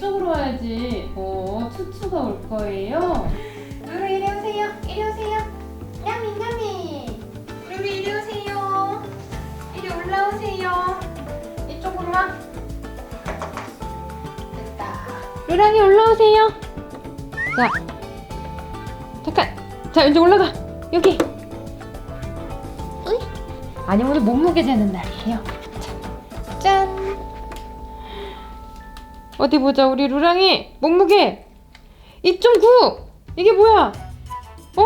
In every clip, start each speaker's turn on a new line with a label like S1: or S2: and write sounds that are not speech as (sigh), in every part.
S1: 이쪽으로 와야지. 어, 추추가 올 거예요.
S2: 루루 이리 오세요. 이리 오세요. 야미 야미. 루루 이리 오세요. 이리 올라오세요. 이쪽으로 와. 됐다.
S1: 루랑이 올라오세요. 자, 잠깐. 자, 이제 올라가. 여기. 으이. 아니 오늘 몸무게 재는 날이에요. 자, 짠. 어디 보자. 우리 루랑이 몸무게 2.9. 이게 뭐야? 어?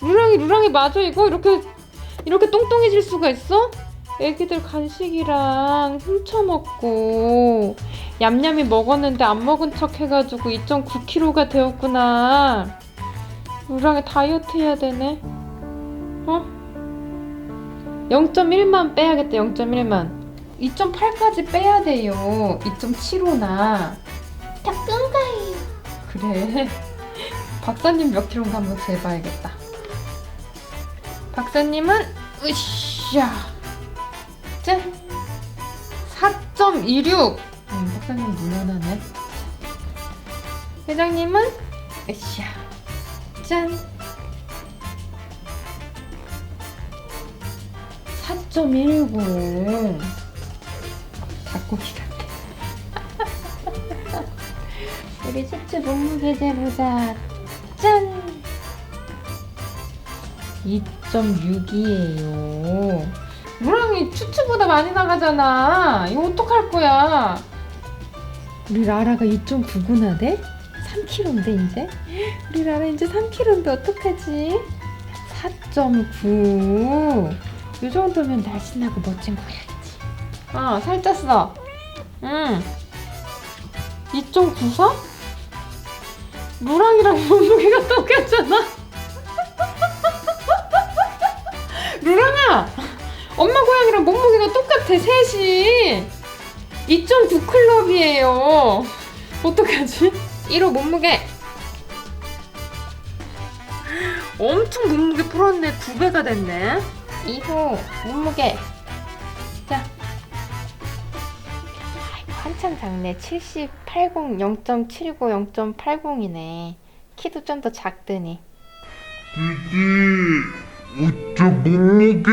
S1: 루랑이 루랑이 맞아 이거 이렇게 이렇게 똥똥해질 수가 있어? 애기들 간식이랑 훔쳐 먹고 얌얌이 먹었는데 안 먹은 척 해가지고 2.9kg가 되었구나. 루랑이 다이어트 해야 되네. 어? 0.1만 빼야겠다. 0.1만. 2.8까지 빼야 돼요. 2.75나.
S2: 다 끈가요.
S1: 그래. 박사님 몇 킬로인가 한번 재봐야겠다. 박사님은 으쌰. 짠. 4.26. 음, 박사님 물러나네. 회장님은 으쌰. 짠. 4.19. 닭고기 같아. (laughs) 우리 칩츠 몸무게 재보자. 짠! 2.6이에요. 무랑이 추추보다 많이 나가잖아. 이거 어떡할 거야? 우리 라라가 2.9구나 돼? 3kg인데 이제? 우리 라라 이제 3kg인데 어떡하지? 4.9. 이 정도면 날씬하고 멋진 거야 아, 살쪘어. 응. 2.94? 루랑이랑 몸무게가 (laughs) 똑같잖아. (laughs) 루랑아, 엄마 고양이랑 몸무게가 똑같아 셋이. 2.9 클럽이에요. 어떡하지? 1호 몸무게. 엄청 몸무게 풀었네. 9배가 됐네. 2호 몸무게. 자. 한참 작네. 70, 80, 0.79, 0.80이네. 키도 좀 더 작더니.
S3: 이게 어째 몸무게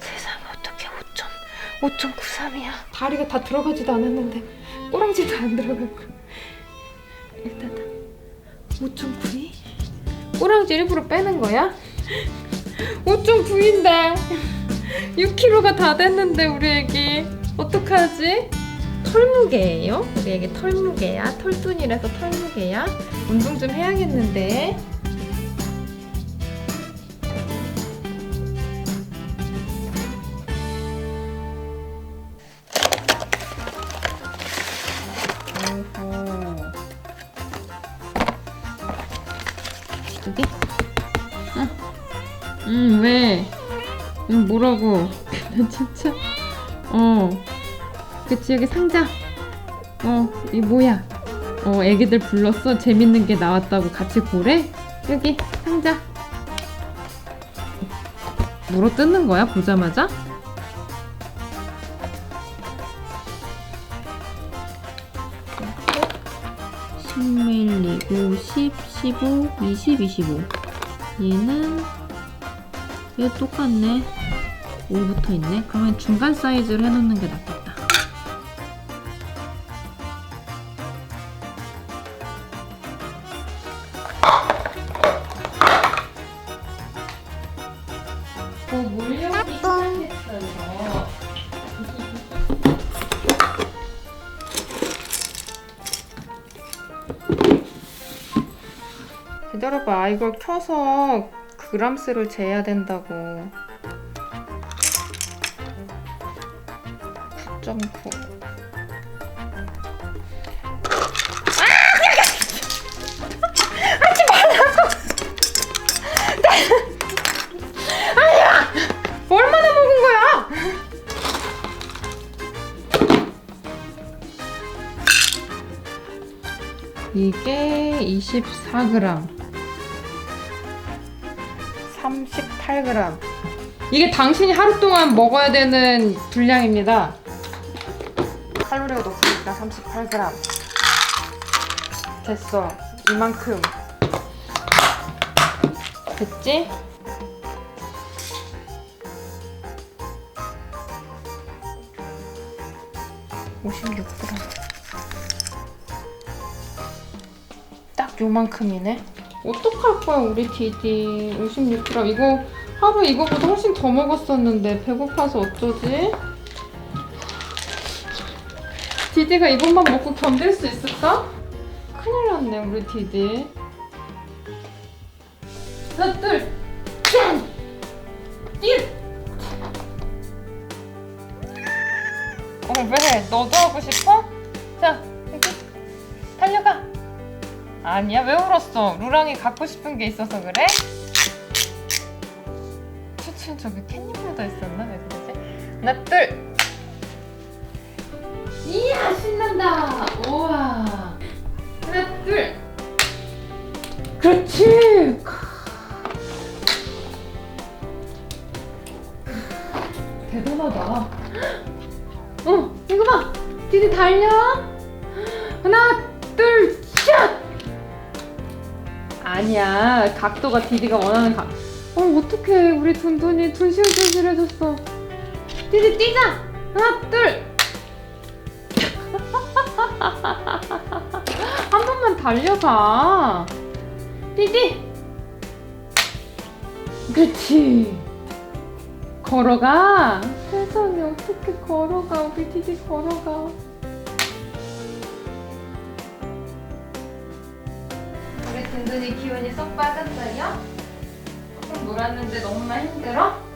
S1: 세상에 어떻게 5., 5.93이야. 다리가 다 들어가지도 않았는데 꼬랑지도 안 들어가고. 일단 5.9이? 꼬랑지 일부러 빼는 거야? 5.9인데 6kg가 다 됐는데 우리 애기 어떡하지? 털무게예요? 우리 애기 털무게야? 털순이라서 털무게야? 운동 좀 해야겠는데. 여기? 응? 응, 왜? 응, 뭐라고? 나 (laughs) 진짜. 어. 그치, 여기 상자. 어, 이 뭐야? 어, 애기들 불렀어. 재밌는 게 나왔다고 같이 보래? 여기, 상자. 물어 뜯는 거야, 보자마자? 십 밀리 50, 15, 20, 25 얘는 얘 똑같네. 5붙어 있네. 그러면 중간 사이즈로 해놓는 게 낫겠다. 어, 물려기 시작했어요. 기다려봐. 이걸 켜서 그람수를 재야 된다고. 9.9 얼마나 (laughs) 먹은 거야? 이게 24g. 38g. 이게 당신이 하루 동안 먹어야 되는 분량입니다. 38g. 됐어. 이만큼. 됐지? (56g) 딱 요만큼이네 어떡할 거야 우리 디디 56g 이거 하루 이거보다 훨씬 더 먹었었는데 배고파서 어쩌지? 디디가 이것만 먹고 견딜 수 있을까? 큰일 났네 우리 디디 하나 둘짠 띠! 어 왜? 너도 하고 싶어? 자 여기 달려가 아니야? 왜 울었어? 루랑이 갖고 싶은 게 있어서 그래? 추추 저기 캣닙 묻어 있었나? 왜 그러지? 하나 둘. 이야 신난다. 우와. 하나 둘. 그렇지. 대단하다. 어 이거 봐. 디디 달려. 하나 둘샷 아니야 각도가 디디가 원하는 각 어 어떡해 우리 둔둔이 둔실둔실해졌어 디디 뛰자 하나 둘 (laughs) 한 번만 달려가. 띠디. 그렇지. 걸어가. 세상에 어떻게 걸어가. 우리 띠디 걸어가. 든든이 기운이 쏙 빠졌어요? 좀 놀았는데 너무나 힘들어?